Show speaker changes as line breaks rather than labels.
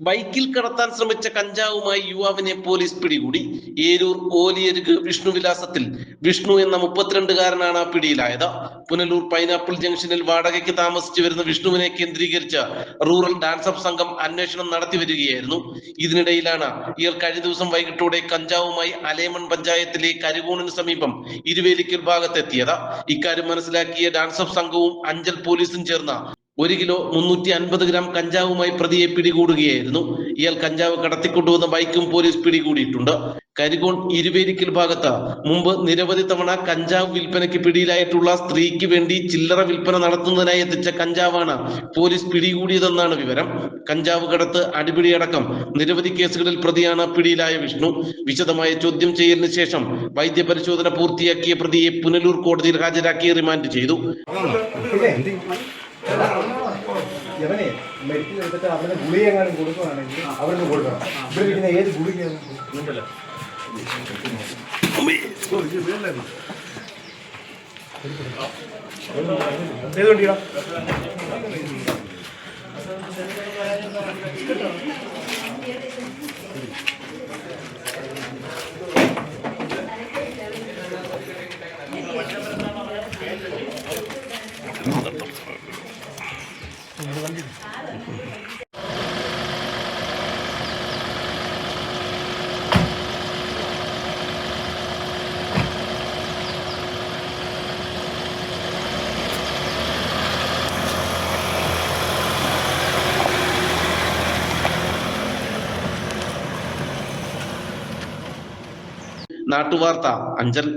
ബൈക്കിൽ കടത്താൻ ശ്രമിച്ച കഞ്ചാവുമായി യുവാവിനെ പോലീസ് പിടികൂടി. ഏരൂർ ഓലിയരുക് വിഷ്ണുവിലാസത്തിൽ വിഷ്ണു എന്ന മുപ്പത്തിരണ്ടുകാരനാണ് പിടിയിലായത്. പുനലൂർ പൈനാപ്പിൾ ജംഗ്ഷനിൽ വാടകയ്ക്ക് താമസിച്ചു വരുന്ന വിഷ്ണുവിനെ കേന്ദ്രീകരിച്ച് റൂറൽ ഡാൻസ് അപ്പ് സംഘം അന്വേഷണം നടത്തി വരികയായിരുന്നു. ഇതിനിടയിലാണ് ഇയാൾ കഴിഞ്ഞ ദിവസം വൈകിട്ടോടെ കഞ്ചാവുമായി അലേമൺ പഞ്ചായത്തിലെ കരുകൂണിന് സമീപം ഇരുവേലിക്കൽ ഭാഗത്തെത്തിയത്. ഇക്കാര്യം മനസ്സിലാക്കിയ ഡാൻസ് അപ്പ് സംഘവും അഞ്ചൽ പോലീസും ചേർന്ന് ഒരു കിലോ മുന്നൂറ്റി അൻപത് ഗ്രാം കഞ്ചാവുമായി പ്രതിയെ പിടികൂടുകയായിരുന്നു. ഇയാൾ കഞ്ചാവ് കടത്തിക്കൊണ്ടുവന്ന ബൈക്കും പോലീസ് പിടികൂടിയിട്ടുണ്ട്. കരികോൺ ഇരുവേരിക്കൽ ഭാഗത്ത് മുമ്പ് നിരവധി തവണ കഞ്ചാവ് വിൽപ്പനയ്ക്ക് പിടിയിലായിട്ടുള്ള സ്ത്രീക്ക് വേണ്ടി ചില്ലറ വിൽപ്പന നടത്തുന്നതിനായി എത്തിച്ച കഞ്ചാവാണ് പോലീസ് പിടികൂടിയതെന്നാണ് വിവരം. കഞ്ചാവ് കടത്ത് അടിപിടിയടക്കം നിരവധി കേസുകളിൽ പ്രതിയാണ് പിടിയിലായ വിഷ്ണു. വിശദമായ ചോദ്യം ചെയ്യലിന് ശേഷം വൈദ്യപരിശോധന പൂർത്തിയാക്കിയ പ്രതിയെ പുനലൂർ കോടതിയിൽ ഹാജരാക്കി റിമാൻഡ് ചെയ്തു.
ഇവനെ മെഡിക്കൽ എടുത്തിട്ട് അവരുടെ ഗുളി എങ്ങാനും കൊടുക്കുകയാണെങ്കിൽ അവർക്ക് കൊടുക്കണം. ഇവിടെ ഇരിക്കുന്ന ഏത് ഗുളികയാണ്
നാട്ടുവാർത്ത അഞ്ചൽ